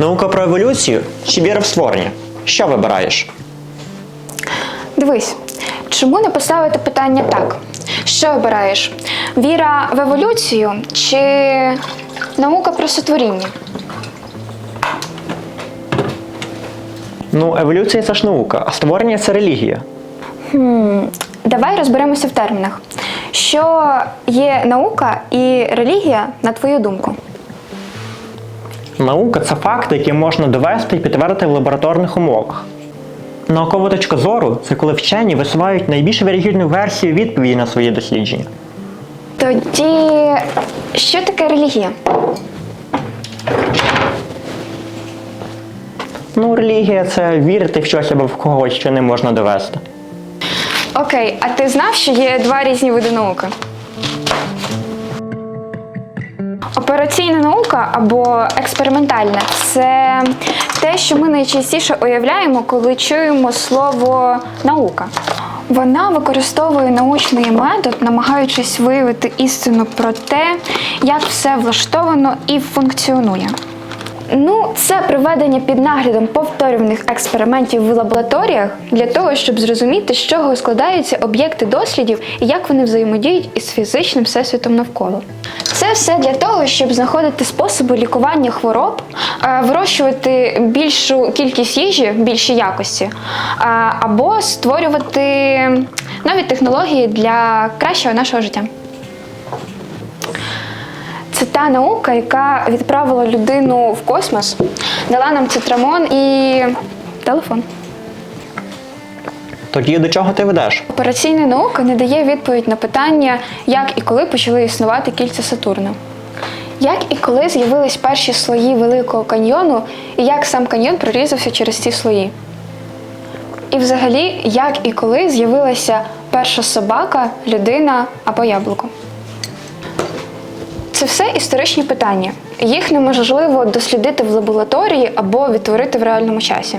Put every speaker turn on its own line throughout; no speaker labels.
Наука про еволюцію чи віра в створення? Що вибираєш?
Дивись, чому не поставити питання так? Що обираєш? Віра в еволюцію чи наука про сотворіння?
Ну, еволюція це ж наука, а створення це релігія.
Давай розберемося в термінах. Що є наука і релігія, на твою думку?
Наука це факти, які можна довести і підтвердити в лабораторних умовах. Наукова точка зору це коли вчені висувають найбільш вірогідну версію відповіді на свої дослідження.
Тоді що таке релігія?
Ну, релігія це вірити в щось або в когось, що не можна довести.
Окей, а ти знав, що є два різні види науки? Операційна наука або експериментальна це те, що ми найчастіше уявляємо, коли чуємо слово наука. Вона використовує научний метод, намагаючись виявити істину про те, як все влаштовано і функціонує. Ну, це проведення під наглядом повторюваних експериментів в лабораторіях для того, щоб зрозуміти, з чого складаються об'єкти дослідів і як вони взаємодіють із фізичним всесвітом навколо. Це все для того, щоб знаходити способи лікування хвороб, е, вирощувати більшу кількість їжі, більші якості, е, або створювати нові технології для кращого нашого життя. Це та наука, яка відправила людину в космос, дала нам цитрамон і телефон.
Тоді до чого ти ведеш?
Операційна наука не дає відповідь на питання, як і коли почали існувати кільця Сатурна. Як і коли з'явились перші слої Великого каньйону, і як сам каньйон прорізався через ці слої. І взагалі, як і коли з'явилася перша собака, людина або яблуко. Це все історичні питання. Їх неможливо дослідити в лабораторії або відтворити в реальному часі.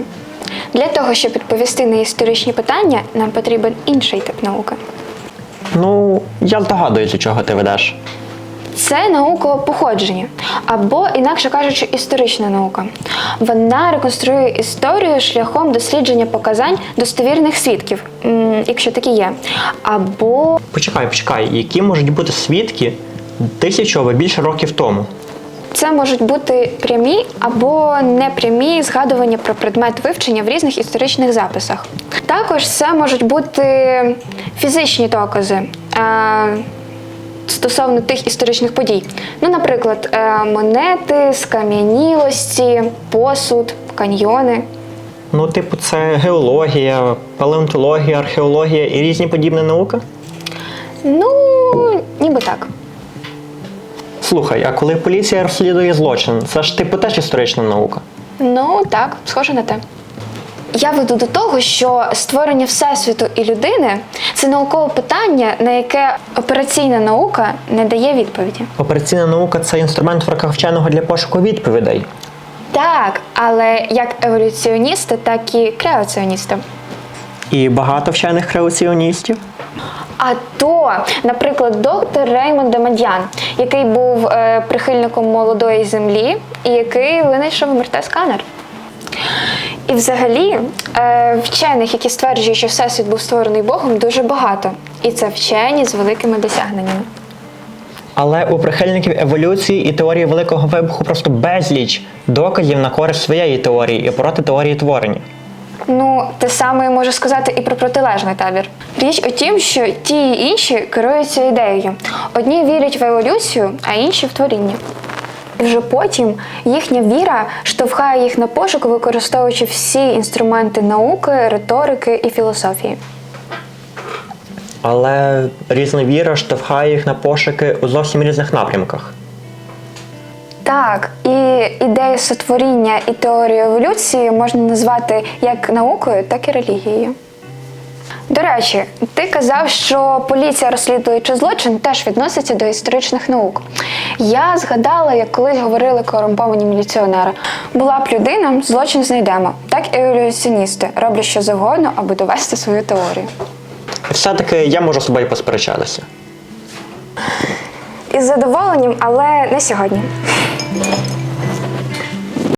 Для того, щоб відповісти на історичні питання, нам потрібен інший тип науки.
Ну, я здогадуюсь, чого ти ведеш.
Це наука походження, або, інакше кажучи, історична наука. Вона реконструює історію шляхом дослідження показань достовірних свідків, якщо такі є. Або
Почекай, почекай, які можуть бути свідки тисячу або більше років тому?
Це можуть бути прямі або непрямі згадування про предмет вивчення в різних історичних записах. Також це можуть бути фізичні докази е, стосовно тих історичних подій. Ну, наприклад, е, монети, скам'янілості, посуд, каньйони.
Ну, типу, це геологія, палеонтологія, археологія і різні подібні науки?
Ну, ніби так.
Слухай, а коли поліція розслідує злочин, це ж типу теж історична наука.
Ну, так, схоже на те. Я веду до того, що створення всесвіту і людини це наукове питання, на яке операційна наука не дає відповіді.
Операційна наука це інструмент в руках вченого для пошуку відповідей.
Так, але як еволюціоністи, так і креаціоністи.
І багато вчених креаціоністів.
А то, наприклад, доктор Реймонд Демадян, який був е, прихильником молодої землі і який винайшов МРТ-сканер. І взагалі е, вчених, які стверджують, що всесвіт був створений Богом, дуже багато. І це вчені з великими досягненнями.
Але у прихильників еволюції і теорії великого вибуху просто безліч доказів на користь своєї теорії і проти теорії творення.
Ну, те саме можу сказати і про протилежний табір. Річ у тім, що ті і інші керуються ідеєю. Одні вірять в еволюцію, а інші в творіння. І вже потім їхня віра штовхає їх на пошук, використовуючи всі інструменти науки, риторики і філософії.
Але різна віра штовхає їх на пошуки у зовсім різних напрямках.
Так, і ідею сотворіння і теорію еволюції можна назвати як наукою, так і релігією. До речі, ти казав, що поліція, розслідуючи злочин, теж відноситься до історичних наук. Я згадала, як колись говорили корумповані міліціонери. Була б людина, злочин знайдемо. Так і еволюціоністи роблять що завгодно, аби довести свою теорію.
Все-таки я можу з собою посперечатися.
Із задоволенням, але не сьогодні. Thank you.